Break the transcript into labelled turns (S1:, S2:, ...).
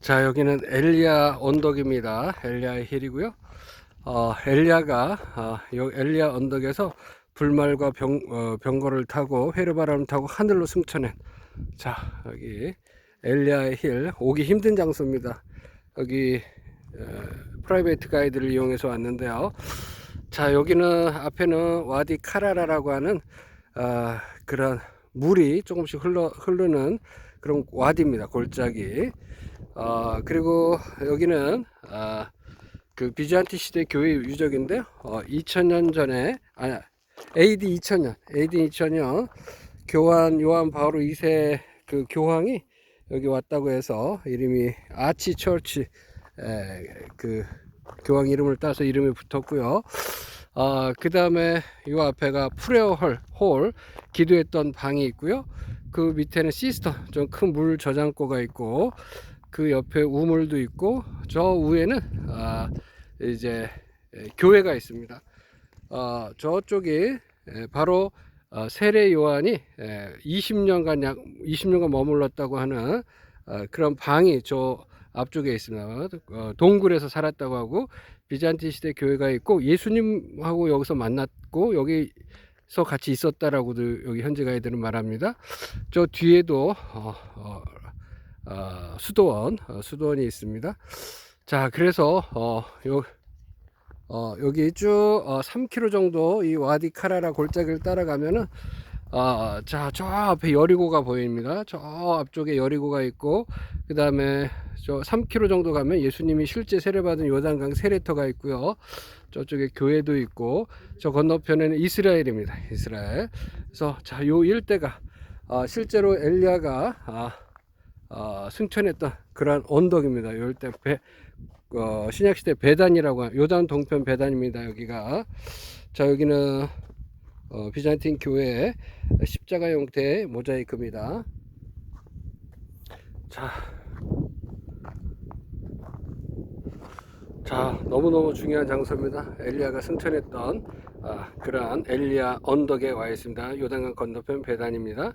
S1: 자 여기는 엘리아 언덕입니다. 엘리아 힐이고요. 어, 엘리아가 어, 요 엘리아 언덕에서 불말과 병, 어, 병거를 타고 회로바람을 타고 하늘로 승천한 자 여기 엘리아 힐 오기 힘든 장소입니다. 여기 어, 프라이베이트 가이드를 이용해서 왔는데요. 자 여기는 앞에는 와디 카라라라고 하는 아, 그런 물이 조금씩 흘러 흐르는 그런 와디입니다. 골짜기. 어, 그리고 여기는 아, 그 비잔티 시대 교회 유적인데요. 어, 2000년 전에 아 AD 2000년 AD 2000년 교환 요한 바오로 2세 그 교황이 여기 왔다고 해서 이름이 아치 에, 그 교황 이름을 따서 이름이 붙었고요. 아, 그 다음에 요 앞에가 프레어 홀, 홀 기도했던 방이 있고요. 그 밑에는 시스터 좀 큰 물 저장고가 있고 그 옆에 우물도 있고 저 위에는 아, 이제 에, 교회가 있습니다. 어, 저쪽이 에, 바로 어, 세례 요한이 에, 20년간 약 20년간 머물렀다고 하는 어, 그런 방이 저 앞쪽에 있습니다. 어, 동굴에서 살았다고 하고 비잔티 시대 교회가 있고 예수님하고 여기서 만났고 여기서 같이 있었다라고도 여기 현지 가이드는 말합니다. 저 뒤에도 어, 수도원 어, 수도원이 있습니다. 자 그래서 어, 요, 어, 여기 쭉 어, 3km 정도 이 와디 카라라 골짜기를 따라가면은 어, 자, 저 앞에 여리고가 보입니다. 저 앞쪽에 여리고가 있고, 그 다음에 저 3km 정도 가면 예수님이 실제 세례받은 요단강 세례터가 있고요. 저쪽에 교회도 있고, 저 건너편에는 이스라엘입니다. 이스라엘. 그래서 자, 요 일대가 어, 실제로 엘리야가 아, 어, 승천했던 그런 언덕입니다. 요 일대 배, 어, 신약시대 배단이라고 하는 요단 동편 배단입니다. 여기가. 자, 여기는 어, 비잔틴 교회 십자가 형태의 모자이크입니다. 자, 자 너무너무 중요한 장소입니다. 엘리야가 승천했던 아, 그러한 엘리야 언덕에 와 있습니다. 요단강 건너편 배단입니다.